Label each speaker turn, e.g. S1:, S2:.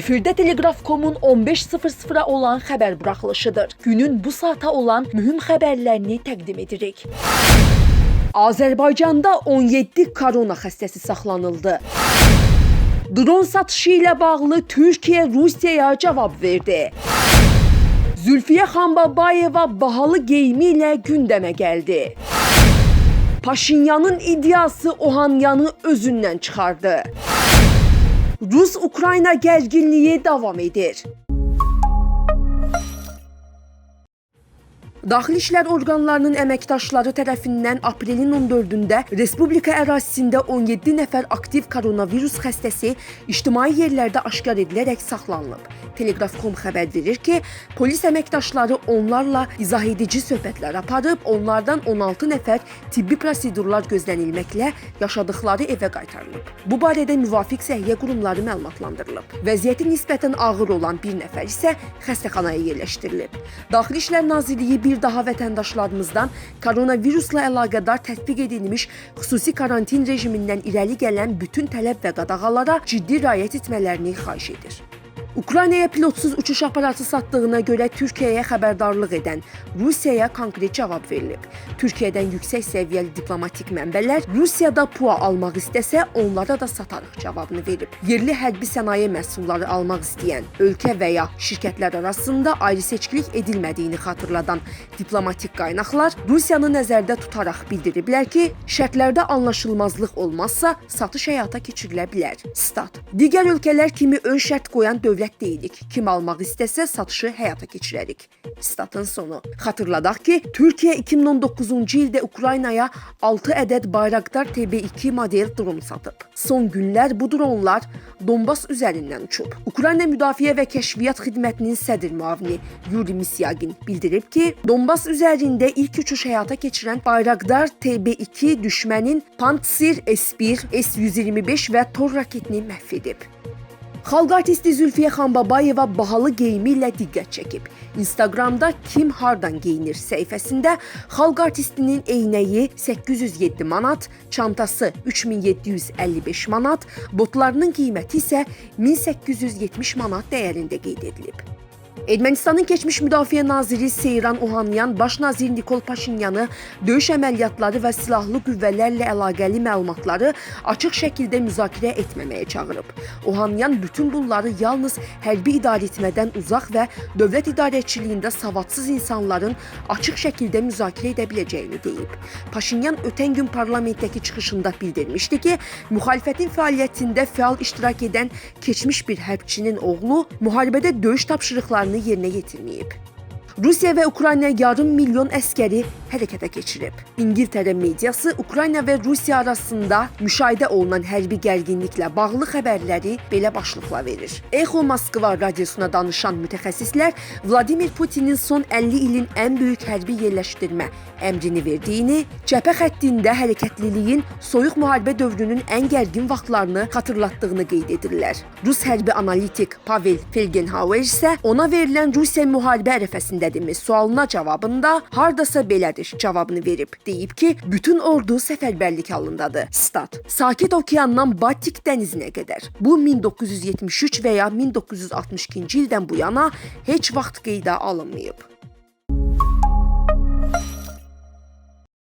S1: Efirdə Telegraf.com-un 15.00-a olan xəbər buraxılışıdır. Günün bu saata olan mühüm xəbərlərini təqdim edirik. Azərbaycanda 17 korona xəstəsi saxlanıldı. Dron satışı ilə bağlı Türkiyə Rusiyaya cavab verdi. Zülfiyə Xanbabayeva bahalı geyimi ilə gündəmə gəldi. Paşinyanın iddiası Ohanyanı özündən çıxardı. Rus-Ukrayna gərginliyi davam edir. Daxili İşlər orqanlarının əməkdaşları tərəfindən aprelin 14-də respublika ərazisində 17 nəfər aktiv koronavirus xəstəsi ictimai yerlərdə aşkar edilərək saxlanılıb. Telegraf.com xəbər verir ki, polis əməkdaşları onlarla izah edici söhbətlər aparıb, onlardan 16 nəfər tibbi prosedurlar gözlənilməklə yaşadıkları evə qaytarılıb. Bu barədə müvafiq səhiyyə qurumları məlumatlandırılıb. Vəziyyəti nisbətən ağır olan bir nəfər isə xəstəxanaya yerləşdirilib. Daxili İşlər Nazirliyi bir daha vətəndaşlarımızdan koronavirusla əlaqədar tətbiq edilmiş xüsusi karantin rejimindən irəli gələn bütün tələb və qadağalara ciddi riayət etmələrini xahiş edir. Ukraynaya pilotsuz uçuş aparatı satdığına görə Türkiyəyə xəbərdarlıq edən Rusiyaya konkret cavab verilib. Türkiyədən yüksək səviyyəli diplomatik mənbələr Rusiyada PUA almaq istəsə, onlara da satarıq cavabını verib. Yerli hərbi sənaye məhsulları almaq istəyən ölkə və ya şirkətlər arasında ayrı-seçkilik edilmədiyini xatırladan diplomatik qaynaqlar Rusiyanı nəzərdə tutaraq bildiriblər ki, şərtlərdə anlaşılmazlıq olmazsa satış həyata keçirilə bilər. Stat. Digər ölkələr kimi ön şərt qoyan dövlət deyilik. Kim almaq istəsə satışı həyata keçirərik. Statın sonu. Xatırladaq ki, Türkiyə 2019-cu ildə Ukraynaya 6 ədəd Bayraktar TB2 model dron satıb. Son günlər bu dronlar Donbas üzərindən uçub. Ukrayna Müdafiə və Kəşfiyyat Xidmətinin sədr müavini Yuri Misyagin bildirib ki, Donbas üzərində ilk uçuş həyata keçirən Bayraktar TB2 düşmənin Pantsir S1, S-125 və Tor raketini məhv edib. Xalq artisti Zülfiyə Xanbabayeva bahalı geyimi ilə diqqət çəkib. Instagramda Kim hardan geyinir səhifəsində xalq artistinin eynəyi 807 manat, çantası 3755 manat, botlarının qiyməti isə 1870 manat dəyərində qeyd edilib. Ermənistanın keçmiş müdafiə naziri Seyran Ohanyan baş Nikol Paşinyanı döyüş əməliyyatları və silahlı qüvvələrlə əlaqəli məlumatları açıq şəkildə müzakirə etməməyə çağırıb. Ohanyan bütün bunları yalnız hərbi idarəetmədən uzaq və dövlət idarəçiliyində savadsız insanların açıq şəkildə müzakirə edə biləcəyini deyib. Paşinyan ötən gün parlamentdəki çıxışında bildirmişdi ki, müxalifətin fəaliyyətində fəal iştirak edən keçmiş bir hərbçinin oğlu müharibədə döyüş tapşırıqlarını yerinə yetirməyib. Rusiya və Ukrayna yarım milyon əskəri hərəkətə keçirib. İngiltərə mediası Ukrayna və Rusiya arasında müşahidə olunan hərbi gərginliklə bağlı xəbərləri belə başlıqla verir. Echo Moskva radiosuna danışan mütəxəssislər Vladimir Putinin son 50 ilin ən böyük hərbi yerləşdirmə əmrini verdiyini, cəbhə xəttində hərəkətliliyin soyuq müharibə dövrünün ən gərgin vaxtlarını xatırlatdığını qeyd edirlər. Rus hərbi analitik Pavel Felgenhauer isə ona verilən Rusiya müharibə ərəfəsindədirmi sualına cavabında hardasa belədir cavabını verib. Deyib ki, bütün ordu səfərbərlik halındadır. Stat. Sakit Okeandan Baltik dənizinə qədər. Bu 1973 və ya 1962-ci ildən bu yana heç vaxt qeydə alınmayıb.